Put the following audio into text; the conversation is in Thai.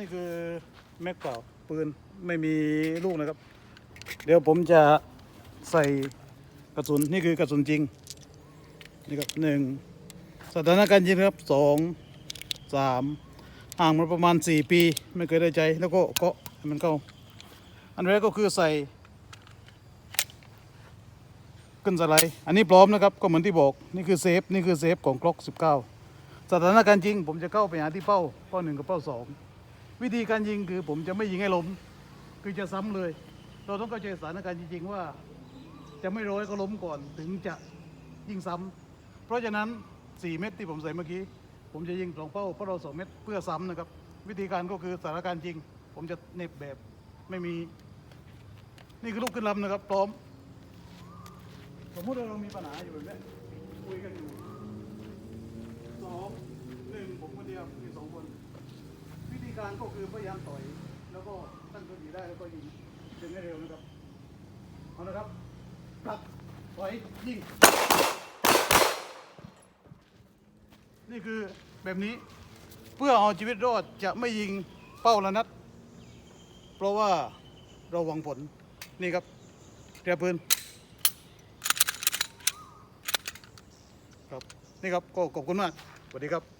นี่คือแม็กเปล่าปืนไม่มีลูกนะครับ เดี๋ยวผมจะใส่กระสุนนี่คือกระสุนจริงนี่ครับหนึ่งสถานการณ์จริงครับสองสามห่างมาประมาณสี่ปีไม่เคยได้ใจแล้วก็เกาะมันเข้าอันแรกก็คือใส่ขึ้นสไลด์อันนี้พร้อมนะครับก็เหมือนที่บอกนี่คือเซฟนี่คือเซฟของกล็อก19 สถานการณ์จริง ผมจะเข้าไปหาที่เป้าเป้าหนึ่งกับเป้าสอง วิธีการยิงคือผมจะไม่ยิงให้ล้ม คือจะซ้ำเลย เราต้องเข้าใจสถานการณ์จริงๆว่า จะไม่ร้อยก็ล้มก่อนถึงจะยิงซ้ำเพราะฉะนั้น 4 เม็ดที่ผมใส่เมื่อกี้ผมจะยิงสองเป้าเพราะเราสองเม็ดเพื่อซ้ำนะครับ วิธีการก็คือสถานการณ์จริง ผมจะเน็บแบบไม่มี นี่คือลูกขึ้นลำนะครับพร้อม สมมติว่าเรามีปัญหาอยู่แบบเนี้คุยกันอยู่ การก็คือพยายามต่อยแล้วก็ตั้งตัวอยู่ได้แล้วก็ยิงยิงให้เร็วนะครับเอาละครับกลับถอยยิงนี่คือแบบนี้เพื่อเอาชีวิตรอดจะไม่ยิงเป้าละนัด เพราะว่าเราหวังผลนี่ครับเรียบปืนครับนี่ครับก็ขอบคุณมากสวัสดีครับ